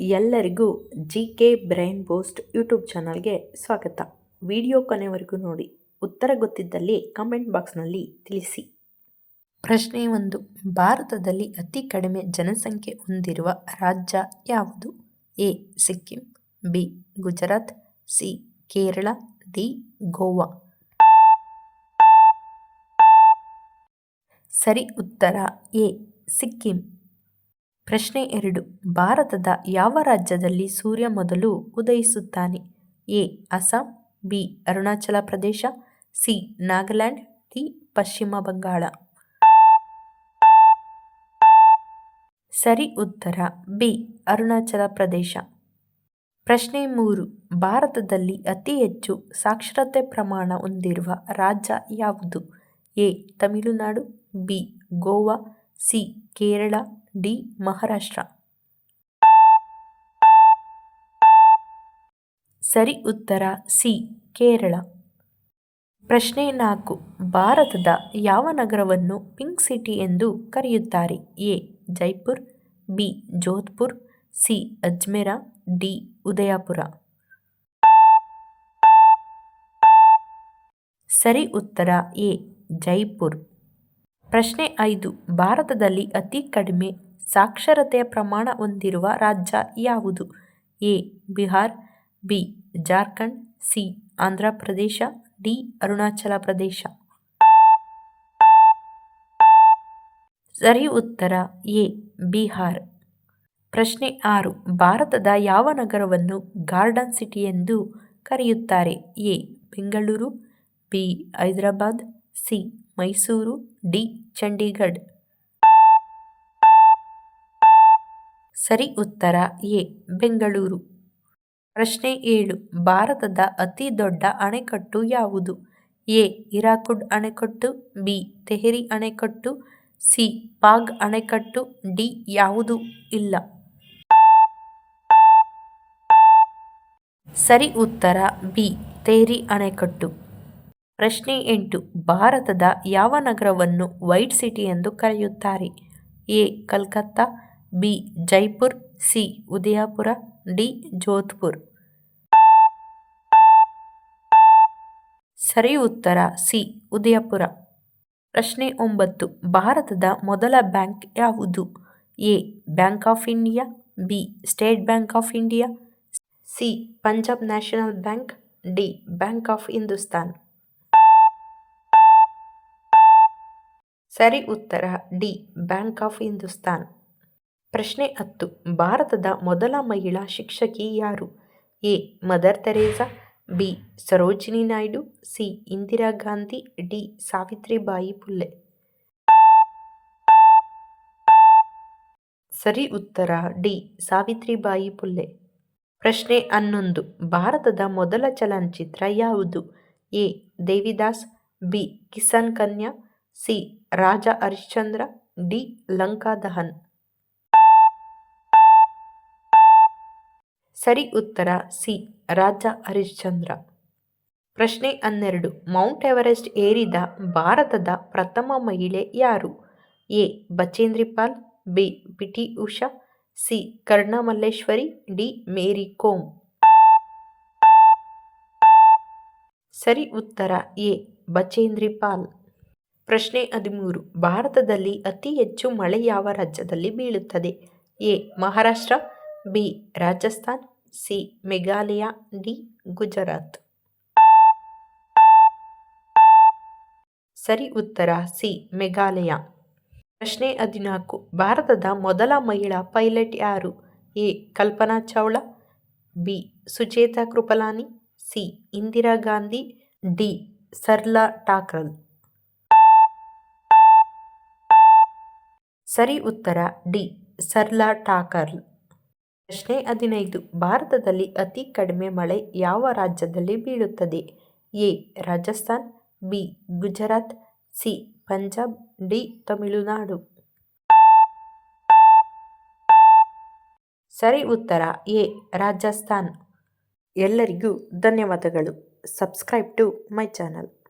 ಎಲ್ಲರಿಗೂ G K brain boost YouTube ಚಾನಲ್ಗೆ ಸ್ವಾಗತ. ವಿಡಿಯೋ ಕೊನೆವರೆಗೂ ನೋಡಿ. ಉತ್ತರ ಗೊತ್ತಿದ್ದಲ್ಲಿ ಕಮೆಂಟ್ ಬಾಕ್ಸ್ನಲ್ಲಿ ತಿಳಿಸಿ. ಪ್ರಶ್ನೆ ಒಂದು. ಭಾರತದಲ್ಲಿ ಅತಿ ಕಡಿಮೆ ಜನಸಂಖ್ಯೆ ಹೊಂದಿರುವ ರಾಜ್ಯ ಯಾವುದು? A. Sikkim, B. Gujarat, C. Kerala, D. Goa. ಸರಿ, ಉತ್ತರ. ಎ. ಸಿಕ್ಕಿಂ. ಪ್ರಶ್ನೆ ಎರಡು. ಭಾರತದ ಯಾವ ರಾಜ್ಯದಲ್ಲಿ ಸೂರ್ಯ ಮೊದಲು ಉದಯಿಸುತ್ತಾನೆ? A. Assam, B. Arunachal Pradesh, C. Nagaland, D. ಪಶ್ಚಿಮ ಬಂಗಾಳ. ಸರಿ ಉತ್ತರ, ಬಿ. ಅರುಣಾಚಲ ಪ್ರದೇಶ. ಪ್ರಶ್ನೆ ಮೂರು. ಭಾರತದಲ್ಲಿ ಅತಿ ಹೆಚ್ಚು ಸಾಕ್ಷರತೆ ಪ್ರಮಾಣ ಹೊಂದಿರುವ ರಾಜ್ಯ ಯಾವುದು? A. Tamil Nadu, B. Goa, C. Kerala D Maharashtra. ಸರಿ ಉತ್ತರ ಸಿ ಕೇರಳ. ಪ್ರಶ್ನೆ ನಾಲ್ಕು. ಭಾರತದ ಯಾವ ನಗರವನ್ನು ಪಿಂಕ್ ಸಿಟಿ ಎಂದು ಕರೆಯುತ್ತಾರೆ? A. Jaipur, B. Jodhpur, C. Ajmer, D. Udaipur. ಸರಿ ಉತ್ತರ ಎ. ಜೈಪುರ್. ಪ್ರಶ್ನೆ ಐದು. ಭಾರತದಲ್ಲಿ ಅತಿ ಕಡಿಮೆ ಸಾಕ್ಷರತೆಯ ಪ್ರಮಾಣ ಹೊಂದಿರುವ ರಾಜ್ಯ ಯಾವುದು? A. Bihar, B. Jharkhand, C. Andhra Pradesh, D. Arunachal Pradesh. ಸರಿ ಉತ್ತರ. ಎ. ಬಿಹಾರ್. ಪ್ರಶ್ನೆ ಆರು. ಭಾರತದ ಯಾವ ನಗರವನ್ನು ಗಾರ್ಡನ್ ಸಿಟಿ ಎಂದು ಕರೆಯುತ್ತಾರೆ? A. Bengaluru, B. Hyderabad, C. Mysuru, D. Chandigarh. ಸರಿ ಉತ್ತರ ಎ, ಬೆಂಗಳೂರು. ಪ್ರಶ್ನೆ ಏಳು, ಭಾರತದ ಅತಿ ದೊಡ್ಡ ಅಣೆಕಟ್ಟು ಯಾವುದು? ಎ ಇರಾಕುಡ್ ಅಣೆಕಟ್ಟು, ಬಿ, ತೆಹರಿ ಅಣೆಕಟ್ಟು, ಸಿ, ಪಾಗ್ ಅಣೆಕಟ್ಟು, ಡಿ, ಯಾವುದು ಇಲ್ಲ. ಸರಿ ಉತ್ತರ ಬಿ, ತೆಹರಿ ಅಣೆಕಟ್ಟು. ಪ್ರಶ್ನೆ ಎಂಟು, ಭಾರತದ ಯಾವ ನಗರವನ್ನು ವೈಟ್ ಸಿಟಿ ಎಂದು ಕರೆಯುತ್ತಾರೆ? A, Calcutta B Jaipur, C Udaipur, D Jodhpur. ಸರಿ ಉತ್ತರ, ಸಿ ಉದಯಪುರ. ಪ್ರಶ್ನೆ ಒಂಬತ್ತು, ಭಾರತದ ಮೊದಲ ಬ್ಯಾಂಕ್ ಯಾವುದು? A, Bank of India, B, State Bank of India, C, Punjab National Bank, D, Bank of Hindustan. ಸರಿ ಉತ್ತರ, ಡಿ, ಬ್ಯಾಂಕ್ ಆಫ್ ಹಿಂದೂಸ್ತಾನ್. ಪ್ರಶ್ನೆ ಹತ್ತು. ಭಾರತದ ಮೊದಲ ಮಹಿಳಾ ಶಿಕ್ಷಕಿ ಯಾರು? A. Mother Teresa, B. Sarojini Naidu, C. Indira Gandhi, D. Savitribai Phule. ಸರಿ ಉತ್ತರ, ಡಿ. ಸಾವಿತ್ರಿಬಾಯಿ ಪುಲ್ಲೆ. ಪ್ರಶ್ನೆ ಹನ್ನೊಂದು. ಭಾರತದ ಮೊದಲ ಚಲನಚಿತ್ರ ಯಾವುದು? A. Devidas, B. Kisan Kanya, C. Raja Harishchandra, D. Lanka Dahan ಸರಿ ಉತ್ತರ ಸಿ, ರಾಜ ಹರಿಶ್ಚಂದ್ರ. ಪ್ರಶ್ನೆ ಹನ್ನೆರಡು, ಮೌಂಟ್ ಎವರೆಸ್ಟ್ ಏರಿದ ಭಾರತದ ಪ್ರಥಮ ಮಹಿಳೆ ಯಾರು? A, Bachendri Pal, B P T Usha, C, Karnam Malleswari, D, Mary Kom. ಸರಿ ಉತ್ತರ ಎ, ಬಚೇಂದ್ರಿ ಪಾಲ್. ಪ್ರಶ್ನೆ ಹದಿಮೂರು, ಭಾರತದಲ್ಲಿ ಅತಿ ಹೆಚ್ಚು ಮಳೆ ಯಾವ ರಾಜ್ಯದಲ್ಲಿ ಬೀಳುತ್ತದೆ? A, Maharashtra, B, Rajasthan C, Meghalaya, D, Gujarat. ಸರಿ ಉತ್ತರ, ಸಿ, ಮೇಘಾಲಯ. ಪ್ರಶ್ನೆ ಹದಿನಾಲ್ಕು. ಭಾರತದ ಮೊದಲ ಮಹಿಳಾ ಪೈಲಟ್ ಯಾರು? A, Kalpana Chawla B, Sucheta Kripalani, C, Indira Gandhi, D, Sarla Thakral. ಸರಿ ಉತ್ತರ, ಡಿ, ಸರ್ಲಾ ಠಾಕರ್ಲ್. ಪ್ರಶ್ನೆ ಹದಿನೈದು. ಭಾರತದಲ್ಲಿ ಅತಿ ಕಡಿಮೆ ಮಳೆ ಯಾವ ರಾಜ್ಯದಲ್ಲಿ ಬೀಳುತ್ತದೆ? A. Rajasthan, B. Gujarat, C. Punjab, D. Tamil Nadu. ಸರಿ ಉತ್ತರ. ಎ. ರಾಜಸ್ಥಾನ್. ಎಲ್ಲರಿಗೂ ಧನ್ಯವಾದಗಳು. Subscribe to my channel.